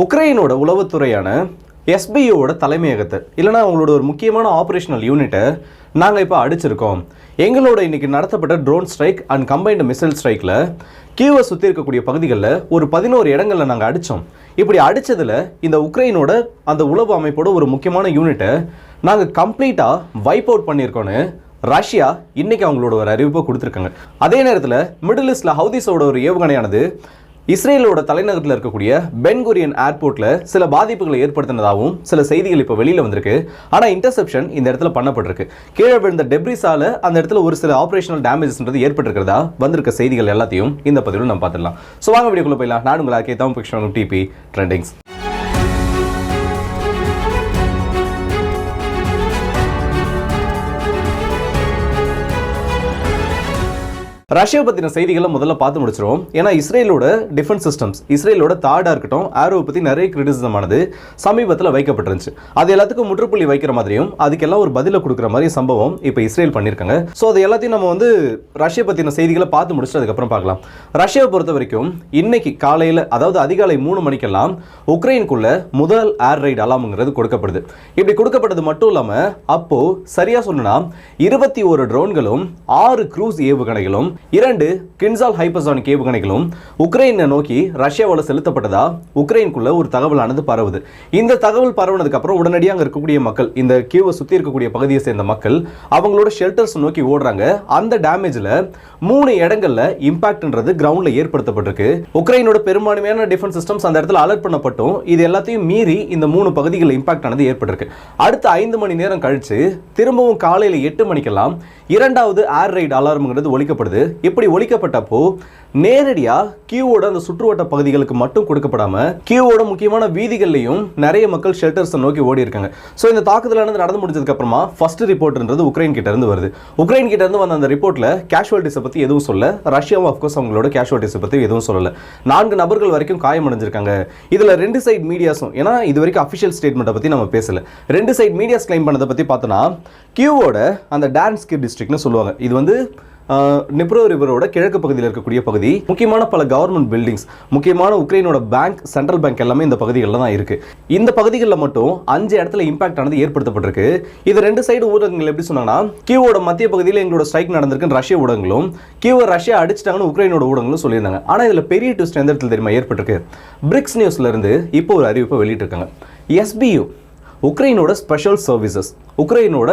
உக்ரைனோட உளவுத்துறையான எஸ்பிஓட தலைமையகத்தை இல்லைனா அவங்களோட ஒரு முக்கியமான ஆப்ரேஷனல் யூனிட்டை நாங்கள் இப்போ அடிச்சிருக்கோம். எங்களோட இன்னைக்கு நடத்தப்பட்ட drone strike and combined missile ஸ்ட்ரைக்கில் கியூவை சுற்றி இருக்கக்கூடிய பகுதிகளில் ஒரு பதினோரு இடங்களில் நாங்கள் அடித்தோம் இப்படி அடித்ததில் இந்த உக்ரைனோட அந்த உளவு அமைப்போட ஒரு முக்கியமான யூனிட்டை நாங்கள் கம்ப்ளீட்டாக வைப் அவுட் பண்ணியிருக்கோன்னு ரஷ்யா இன்றைக்கி அவங்களோட ஒரு அறிவிப்பை கொடுத்துருக்காங்க. அதே நேரத்தில் மிடில் ஈஸ்டில் ஹவுதிஸோட ஒரு ஏவுகணையானது இஸ்ரேலோட தலைநகரத்தில் இருக்கக்கூடிய பென்குரியன் ஏர்போர்ட்ல சில பாதிப்புகளை ஏற்படுத்தினதாகவும் சில செய்திகள் இப்போ வெளியில வந்திருக்கு. ஆனா இன்டர்செப்ஷன் இந்த இடத்துல பண்ணப்பட்டிருக்கு. கீழே விழுந்த டெப்ரிஸால அந்த இடத்துல ஒரு சில ஆபரேஷனல் டேமேஜஸ்ன்றது ஏற்பட்டிருக்கிறதா வந்திருக்க செய்திகள் எல்லாத்தையும் இந்த பதிவில் நம்ம பார்த்துடலாம். ஸோ வாங்க வீடியோக்குள்ளே போயிடலாம். நான் உங்களை ஆக்கிய Tamil fiction DP trendings Russia பற்றின செய்திகளை முதல்ல பார்த்து முடிச்சிருவோம். ஏன்னா இஸ்ரேலோட டிஃபென்ஸ் சிஸ்டம்ஸ் இஸ்ரேலோட தாடாக இருக்கட்டும் ஆரோவை பற்றி நிறைய கிரிட்டிசிசம் ஆனது சமீபத்தில் வைக்கப்பட்டிருந்துச்சு. அது எல்லாத்துக்கும் முற்றுப்புள்ளி வைக்கிற மாதிரியும் அதுக்கெல்லாம் ஒரு பதிலை கொடுக்குற மாதிரி சம்பவம் இப்போ இஸ்ரேல் பண்ணியிருக்காங்க. ஸோ அது எல்லாத்தையும் நம்ம வந்து ரஷ்யா பற்றின செய்திகளை பார்த்து முடிச்சுட்டு அதுக்கப்புறம் பார்க்கலாம். ரஷ்யாவை பொறுத்த வரைக்கும் இன்னைக்கு காலையில் அதாவது அதிகாலை மூணு மணிக்கெல்லாம் உக்ரைனுக்குள்ள முதல் ஏர் ரைட் அலாமுங்கிறது கொடுக்கப்படுது. இப்படி கொடுக்கப்பட்டது மட்டும் இல்லாமல் அப்போது சரியாக சொன்னால் இருபத்தி ஒரு ட்ரோன்களும் ஆறு க்ரூஸ் ஏவுகணைகளும் இரண்டு கின்சால் ஹைப்பர்சானிக் ஏவுகணைகளும் உக்ரைனை நோக்கி ரஷ்யாவால் செலுத்தப்பட்டதா? உக்ரைனுக்குள்ள ஒரு தகவலானது பரவுது. இந்த தகவல் பரவுனதுக்கு அப்புறம் உடனடியாக அங்கே இருக்கக்கூடிய மக்கள் இந்த கியூவை சுற்றி இருக்கக்கூடிய பகுதியை சேர்ந்த மக்கள் அவங்களோட ஷெல்டர்ஸ் நோக்கி ஓடுறாங்க. அந்த டேமேஜில் மூணு இடங்கள்ல இம்பாக்ட்ன்றது கிரவுண்டில் ஏற்படுத்தப்பட்டிருக்கு. உக்ரைனோட பெரும்பான்மையான டிஃபென்ஸ் சிஸ்டம்ஸ் அந்த இடத்துல அலர்ட் பண்ணப்பட்டும். இது எல்லாத்தையும் மீறி இந்த மூணு பகுதிகளில் இம்பாக்ட் ஆனது ஏற்பட்டிருக்கு. அடுத்த ஐந்து மணி நேரம் கழிச்சு திரும்பவும் காலையில் எட்டு மணிக்கெல்லாம் இரண்டாவது ஏர் ரைட் அலாரம்ங்கிறது ஒழிக்கப்படுது இப்படி ஒழிக்கப்பட்டப்போ நேரடியாக கியூவோட அந்த சுற்றுவட்ட பகுதிகளுக்கு மட்டும் கொடுக்கப்படாமல் கியூவோட முக்கியமான வீதிகள்லையும் நிறைய மக்கள் ஷெல்டர்ஸை நோக்கி ஓடி இருக்காங்க. ஸோ இந்த தாக்குதலானது நடந்து முடிஞ்சதுக்கப்புறமா ஃபர்ஸ்ட் ரிப்போர்ட்ன்றது உக்ரைன் கிட்ட இருந்து வருது. உக்ரைன் கிட்ட இருந்து வந்த அந்த ரிப்போர்ட்டில் கேஷுவாலிட்டிஸை பற்றி எதுவும் சொல்ல ரஷ்யாவும் அஃப்கோர்ஸ் அவங்களோட கேஷுவாலிட்டிஸை பற்றி எதுவும் சொல்லலை. நான்கு நபர்கள் வரைக்கும் காயமடைஞ்சிருக்காங்க. இதில் ரெண்டு சைட் மீடியாஸும் ஏன்னா இது வரைக்கும் அஃபிஷியல் ஸ்டேட்மெண்ட்டை பற்றி நம்ம பேசலை. ரெண்டு சைட் மீடியாஸ் கிளைம் பண்ணதை பற்றி பார்த்தோன்னா கியூவோட அந்த டான்ஸ்கி டிஸ்ட்ரிக்ட்னு சொல்லுவாங்க. இது வந்து நிப்ரோ ரிவரோட கிழக்கு பகுதியில் இருக்கக்கூடிய பகுதி முக்கியமான பல கவர்மெண்ட் பில்டிங்ஸ் முக்கியமான உக்ரைனோட பேங்க் சென்ட்ரல் பேங்க் எல்லாமே இந்த பகுதிகளில் தான் இருக்கு. இந்த பகுதிகளில் மட்டும் அஞ்சு இடத்துல இம்பாக்ட் ஆனது ஏற்படுத்தப்பட்டிருக்கு. இது ரெண்டு சைடு ஊடகங்கள் எப்படி சொன்னாங்கன்னா கியூவோட மத்திய பகுதியில் எங்களோட ஸ்ட்ரைக் நடந்திருக்குன்னு ரஷ்ய ஊடகங்களும் கியூவை ரஷ்யா அடிச்சிட்டாங்கன்னு உக்ரைனோட ஊடகங்களும் சொல்லியிருந்தாங்க. ஆனால் இதில் பெரிய ட்விஸ்ட் எந்த இடத்துல தெரியுமா ஏற்பட்டிருக்கு? பிரிக்ஸ் நியூஸ்லேருந்து இப்போ ஒரு அறிவிப்பை வெளியிட்டிருக்காங்க. எஸ்பியூ உக்ரைனோட ஸ்பெஷல் சர்வீசஸ் உக்ரைனோட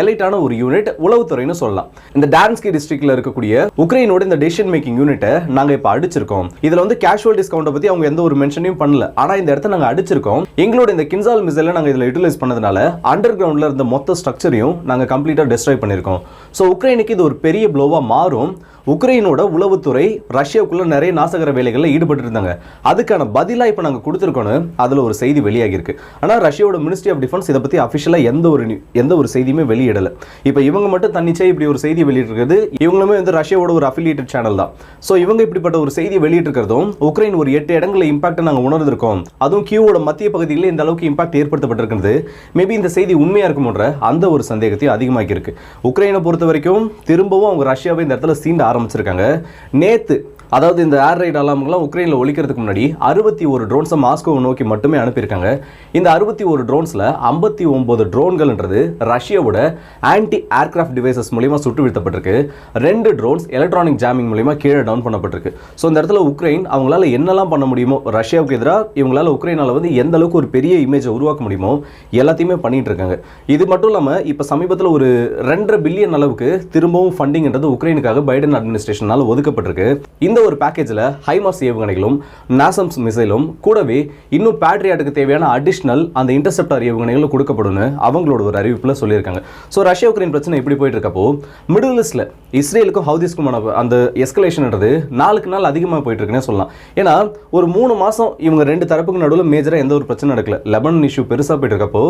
எலைட்டான ஒரு யூனிட் உளவுத்துறைன்னு சொல்லலாம். இந்த டான்ஸ்கி டிஸ்ட்ரிக்ட்ல இருக்கக்கூடிய உக்ரைனோட இந்த டெசிஷன் மேக்கிங் யூனிட்டை நாங்க இப்ப அடிச்சிருக்கோம். இதுல வந்து கேஷுவல் டிஸ்கவுண்ட்டை பத்தி அவங்க எந்த ஒரு மென்ஷனையும் பண்ணல. ஆனா இந்த இடத்த நாங்க அடிச்சிருக்கோம். எங்களோட இந்த கின்சால் மிசைல நாங்க இதுல யூட்டிலைஸ் பண்ணதுனால அண்டர் கிரவுண்ட்ல இருந்த மொத்த ஸ்ட்ரக்சரையும் நாங்க கம்ப்ளீட்டா டெஸ்ட்ராய் பண்ணிருக்கோம். ஸோ உக்ரைனுக்கு இது ஒரு பெரிய ப்ளோவா மாறும். உக்ரைனோட உளவுத்துறை ரஷ்யாவுக்குள்ள நிறைய நாசகர வேலைகளில் ஈடுபட்டு இருந்தாங்க அதுக்கான பதிலாக இப்போ நாங்கள் கொடுத்துருக்கோன்னு அதில் ஒரு செய்தி வெளியாகிருக்கு ஆனால் ரஷ்யாவோட மினிஸ்ட்ரி ஆஃப் டிஃபென்ஸ் இதை பற்றி அஃபிஷியலாக எந்த ஒரு எந்த ஒரு செய்தியுமே வெளியிடலை. இப்போ இவங்க மட்டும் தன்னிச்சை இப்படி ஒரு செய்தி வெளியிட்டிருக்கிறது இவங்களுமே வந்து ரஷ்யாவோட ஒரு அஃபிலியேட்டட் சேனல் தான். ஸோ இவங்க இப்படிப்பட்ட ஒரு செய்தி வெளியிட்டிருக்கிறதும் உக்ரைன் ஒரு எட்டு இடங்களில் இம்பாக்டை நாங்கள் உணர்ந்திருக்கோம். அதுவும் கியூவோட மத்திய பகுதியில் இந்த அளவுக்கு இம்பாக்ட் ஏற்படுத்தப்பட்டிருக்கிறது. மேபி இந்த செய்தி உண்மையாக இருக்குமோன்ற அந்த ஒரு சந்தேகத்தையும் அதிகமாக்கி இருக்கு உக்ரைனை பொறுத்த வரைக்கும் திரும்பவும் அவங்க ரஷ்யாவை இந்த இடத்துல சீண்ட ஆரம்பிச்சிருக்காங்க. நேற்று அதாவது இந்த ஏர் ரைட் அலாம்லாம் உக்ரைனில் ஒழிக்கிறதுக்கு முன்னாடி அறுபத்தி ஒரு ட்ரோன்ஸை மாஸ்கோவை நோக்கி மட்டுமே அனுப்பியிருக்காங்க. இந்த அறுபத்தி ஒரு ட்ரோன்ஸில் ஐம்பத்தி ஒம்பது ட்ரோன்கள்ன்றது ரஷ்யாவோட ஆன்டி ஏர்கிராஃப்ட் டிவைசஸ் மூலிமா சுட்டு வீழ்த்தப்பட்டிருக்கு ரெண்டு ட்ரோன்ஸ் எலக்ட்ரானிக் ஜாமிங் மூலிமா கீழே டவுன் பண்ணப்பட்டிருக்கு. ஸோ இந்த இடத்துல உக்ரைன் அவங்களால என்னெல்லாம் பண்ண முடியுமோ ரஷ்யாவுக்கு எதிராக இவங்களால உக்ரைனால வந்து எந்த அளவுக்கு ஒரு பெரிய இமேஜை உருவாக்க முடியுமோ எல்லாத்தையுமே பண்ணிட்டு இருக்காங்க. இது மட்டும் இல்லாமல் இப்போ சமீபத்தில் ஒரு ரெண்டரை பில்லியன் அளவுக்கு திரும்பவும் ஃபண்டிங்ன்றது உக்ரைனுக்காக பைடன் அட்மினிஸ்ட்ரேஷனால் ஒதுக்கப்பட்டிருக்கு. இந்த ஒரு பேக்கேஜில் ஹைமாஸ் ஏவுகணைகளும் நாசம்ஸ் மிசைலும் கூடவே இன்னும் பேட்ரியாட்டுக்கு தேவையான அடிஷ்னல் அந்த இன்டர்செப்டர் ஏவுகணைகளும் கொடுக்கப்படும்னு அவங்களோட ஒரு அறிவிப்பில் சொல்லியிருக்காங்க. ஸோ ரஷ்யா உக்ரைன் பிரச்சனை இப்படி போயிட்டு இருக்கப்போ மிடில் ஈஸ்டில் இஸ்ரேலுக்கும் ஹவுதிஸ்க்குமான அந்த எஸ்கலேஷன்ன்றது நாளுக்கு நாள் அதிகமாக போயிட்டு இருக்குன்னே சொல்லலாம். ஏன்னா ஒரு மூணு மாதம் இவங்க ரெண்டு தரப்புக்கு நடுவில் மேஜராக எந்த ஒரு பிரச்சனை நடக்கல. லெபனன் இஷ்யூ பெருசாக போயிட்டு இருக்கப்போ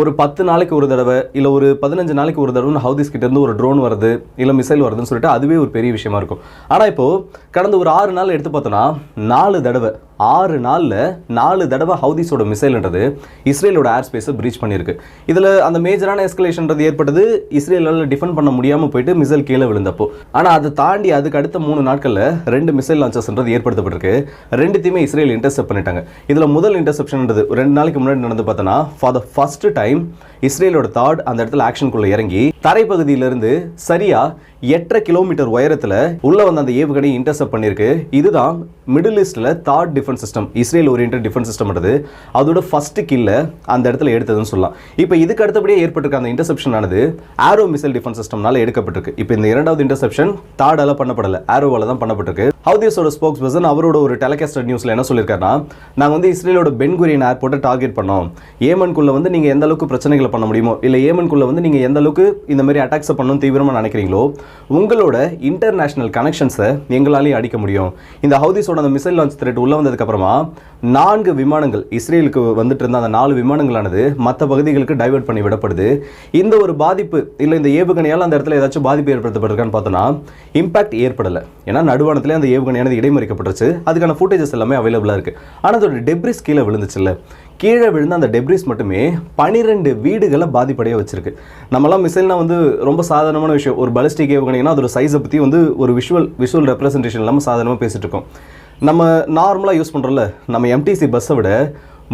ஒரு பத்து நாளைக்கு ஒரு தடவை இல்லை ஒரு பதினஞ்சு நாளைக்கு ஒரு தடவை ஹவுதிஸ் கிட்டேருந்து ஒரு ட்ரோன் வருது இல்லை மிசைல் வருதுன்னு சொல்லிட்டு அதுவே ஒரு பெரிய விஷயமா இருக்கும். ஆனால் இப்போ கடந்த ஒரு ஆறு நாள் எடுத்து பார்த்தோன்னா நாலு தடவை. ஆறு நாளில் நாலு தடவை ஹவுதிஸோட மிசைல்ன்றது இஸ்ரேலோட ஏர் ஸ்பேஸை பிரீச் பண்ணியிருக்கு. இதில் அந்த மேஜரான எஸ்கலேஷன்றது ஏற்பட்டது இஸ்ரேலால் டிஃபெண்ட் பண்ண முடியாமல் போயிட்டு மிசைல் கீழே விழுந்தப்போ. ஆனால் அதை தாண்டி அதுக்கு அடுத்த மூணு நாட்களில் ரெண்டு மிசைல் லான்ச்சஸ்ன்றது ஏற்படுத்தப்பட்டிருக்கு. ரெண்டுத்தையுமே இஸ்ரேல் இன்டர்செப்ட் பண்ணிட்டாங்க. இதில் முதல் இன்டர்செப்ஷன்ன்றது ரெண்டு நாளைக்கு முன்னாடி நடந்து பார்த்தோன்னா ஃபார் த ஃபர்ஸ்ட் டைம் இஸ்ரேலோட தாட் அந்த இடத்துல ஆக்ஷனுக்குள்ளே இறங்கி தரைப்பகுதியிலிருந்து சரியா எட்டரை கிலோமீட்டர் உயரத்தில் உள்ள வந்து அந்த ஏவுகணை இன்டர்செப்ட் பண்ணியிருக்கு. இதுதான் மிடில் ஈஸ்டில் thought defence system Israel orient defence சிஸ்டம்ன்றது அதோட ஃபர்ஸ்ட் கில்ல அந்த இடத்துல எடுத்ததுன்னு சொல்லலாம். இப்போ இதுக்கு அடுத்தபடியே ஏற்பட்டிருக்க அந்த இன்டர்செப்ஷன் ஆனது ஆரோ மிசைல் டிஃபென்ஸ் சிஸ்டம்னால எடுக்கப்பட்டிருக்கு. இப்போ இந்த இரண்டாவது இன்டர்செப்ஷன் தாடால பண்ணப்படல. ஆரோவால தான் பண்ணப்பட்டிருக்கு. ஹவுதியஸோட ஸ்போக்ஸ் பர்சன் அவரோட ஒரு டெலகாஸ்டர் நியூஸ்ல என்ன சொல்லியிருக்காருன்னா நாங்கள் வந்து இஸ்ரேலோட பென்குரியன் ஏர்போர்ட்டை டார்கெட் பண்ணோம். ஏமனுக்குள்ள வந்து நீங்க எந்த அளவுக்கு பிரச்சனைகளை பண்ண முடியுமோ இல்ல ஏமனுக்குள்ள வந்து நீங்க எந்த அளவுக்கு இந்த மாதிரி அட்டாக்ஸை பண்ணணும் தீவிரமா நினைக்கிறீங்களோ உங்களோட இன்டர்நேஷனல் கனெக்ஷன்ஸை எங்களாலேயும் அடிக்க முடியும். இந்த ஹவுதிஸோட அந்த மிசைல் லான்ச் த்ரெட் உள்ள வந்ததுக்கு அப்புறமா நான்கு விமானங்கள் இஸ்ரேலுக்கு வந்துட்டு இருந்த அந்த நாலு விமானங்களானது மற்ற பகுதிகளுக்கு டைவர்ட் பண்ணி விடப்படுது. இந்த ஒரு பாதிப்பு இல்லை இந்த ஏவுகணையால் அந்த இடத்துல ஏதாச்சும் பாதிப்பு ஏற்படுத்தப்பட்டிருக்கான்னு பார்த்தோன்னா இம்பாக்ட் ஏற்படலை. ஏன்னா நடுவானத்திலே அந்த ஏவுகணையானது இடைமறிக்கப்பட்டுருச்சு. அதுக்கான ஃபுட்டேஜஸ் எல்லாமே அவைலபிளாக இருக்குது ஆனால் அதோட டெப்ரிஸ் கீழே விழுந்துச்சுல்ல. கீழே விழுந்த அந்த டெப்ரிஸ் மட்டுமே பனிரெண்டு வீடுகளை பாதிப்படைய வச்சிருக்கு. நம்மலாம் மிசைல்னா வந்து ரொம்ப சாதாரணமான விஷயம். ஒரு பலிஸ்டிக் ஏவுகணைனா அதோட சைஸை பற்றி வந்து ஒரு விஷுவல் விஷுவல் ரெப்ரசன்டேஷன் இல்லாமல் சாதாரணமாக பேசிட்டு இருக்கோம். நம்ம நார்மலாக யூஸ் பண்ணுறோம்ல நம்ம எம்டிசி பஸ்ஸை விட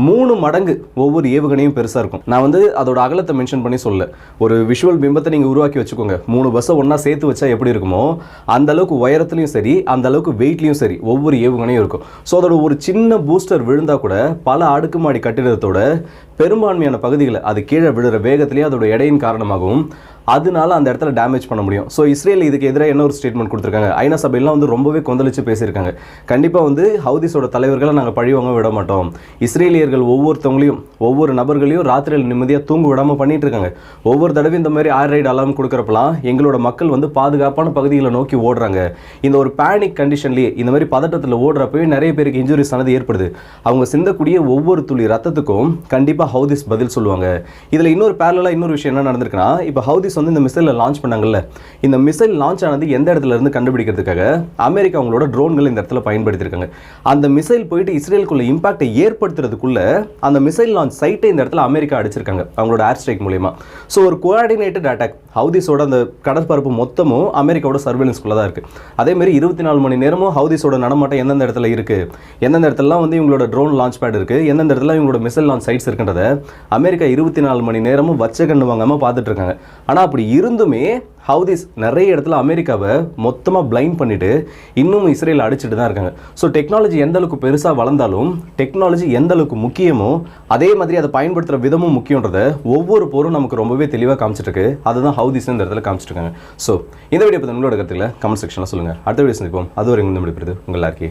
மூணு மடங்கு ஒவ்வொரு ஏவுகணையும் பெருசாக இருக்கும். நான் வந்து அதோட அகலத்தை மென்ஷன் பண்ணி சொல்ல ஒரு விஷுவல் பிம்பத்தை நீங்கள் உருவாக்கி வச்சுக்கோங்க. மூணு பஸ்ஸை ஒன்றா சேர்த்து வச்சா எப்படி இருக்குமோ அந்த அளவுக்கு உயரத்துலையும் சரி அந்த அளவுக்கு வெயிட்லையும் சரி ஒவ்வொரு ஏவுகணையும் இருக்கும். ஸோ அதோட ஒரு சின்ன பூஸ்டர் விழுந்தால் கூட பல அடுக்குமாடி கட்டிடத்தோட பெரும்பான்மையான பகுதிகளை அது கீழே விழுற வேகத்திலேயே அதோட எடையின் காரணமாகவும் அதனால அந்த இடத்துல டேமேஜ் பண்ண முடியும். ஸோ இஸ்ரேல் இதுக்கு எதிராக என்ன ஒரு ஸ்டேட்மெண்ட் கொடுத்துருக்காங்க? ஐநா சபையெல்லாம் வந்து ரொம்பவே கொந்தளிச்சு பேசியிருக்காங்க. கண்டிப்பாக வந்து ஹவுதிஸோட தலைவர்களை நாங்கள் பழிவாங்க விட மாட்டோம். இஸ்ரேலியர்கள் ஒவ்வொருத்தவங்களையும் ஒவ்வொரு நபர்களையும் ராத்திரியில் நிம்மதியாக தூங்க விடாமல் பண்ணிட்டு இருக்காங்க. ஒவ்வொரு தடவையும் இந்த மாதிரி ஆர் ரைடு அலாம் கொடுக்குறப்பெல்லாம் எங்களோட மக்கள் வந்து பாதுகாப்பான பகுதிகளை நோக்கி ஓடுறாங்க. இந்த ஒரு பேனிக் கண்டிஷன்லேயே இந்த மாதிரி பதட்டத்தில் ஓடுறப்பவே நிறைய பேருக்கு இன்ஜுரிஸ் ஆனது ஏற்படுது. அவங்க சிந்தக்கூடிய ஒவ்வொரு துளி ரத்தத்துக்கும் கண்டிப்பாக ஹவுதிஸ் பதில் சொல்லுவாங்க. இதில் இன்னொரு பேரலாக இன்னொரு விஷயம் என்ன நடந்திருக்குன்னா இப்போ ஹவுதிஸ் வந்து இந்த மிசைலை லான்ச் பண்ணாங்கல்ல இந்த மிசைல் லான்ச் ஆனது எந்த இடத்துல இருந்து கண்டுபிடிக்கிறதுக்காக அமெரிக்கா அவங்களோட ட்ரோன்கள் இந்த இடத்துல பயன்படுத்தியிருக்காங்க. அந்த மிசைல் போயிட்டு இஸ்ரேலுக்குள்ள இம்பாக்டை ஏற்படுத்துறதுக்குள்ள அந்த மிசைல் லான்ச் சைட்டை இந்த இடத்துல அமெரிக்கா அடிச்சிருக்காங்க அவங்களோட ஏர் ஸ்ட்ரைக் மூலியமா. ஸோ ஒரு கோஆர்டினேட்டட் அட்டாக் ஹவுதிஸோட அந்த கடற்பரப்பு மொத்தமும் அமெரிக்காவோட சர்வேலன்ஸ்குள்ளே தான் இருக்கு. அதே மாதிரி இருபத்தி நாலு மணி நேரமும் ஹவுதிஸோட நடமாட்டம் எந்தெந்த இடத்துல இருக்கு எந்தெந்த இடத்துலலாம் வந்து இவங்களோட ட்ரோன் லான்ச் பேட் இருக்கு எந்தெந்த இடத்துல இவங்களோட மிசைல் லான்ச் சைட்ஸ் இருக்குன்றத அமெரிக்கா இருபத்தி நாலு மணி நேரமும் வச்ச கண்ணு வாங்காம பார்த்துட்டு இருக்காங்க. ஆனால் அப்படி இருந்துமே ஹவுதிஸ் நிறைய இடத்துல அமெரிக்காவை மொத்தமாக பிளைண்ட் பண்ணிட்டு இன்னும் இஸ்ரேல் அடிச்சுட்டு தான் இருக்காங்க. ஸோ டெக்னாலஜி எந்த அளவுக்கு பெருசாக வளர்ந்தாலும் டெக்னாலஜி எந்த அளவுக்கு முக்கியமோ அதே மாதிரி அதை பயன்படுத்துகிற விதமும் முக்கியன்றத ஒவ்வொரு போரும் நமக்கு ரொம்பவே தெளிவாக காமிச்சிருக்கு அதுதான் ஹவுதிஸ் இந்த இடத்துல காமிச்சிட்டு இருக்காங்க. ஸோ இந்த வீடியோ பற்றி உங்களோட கருத்துக்களை கமெண்ட் செக்ஷனில் சொல்லுங்கள் அடுத்த வீடியோ சந்திப்போம். அது ஒரு இந்த முடிப்பது உங்கள் எல்லாருக்கே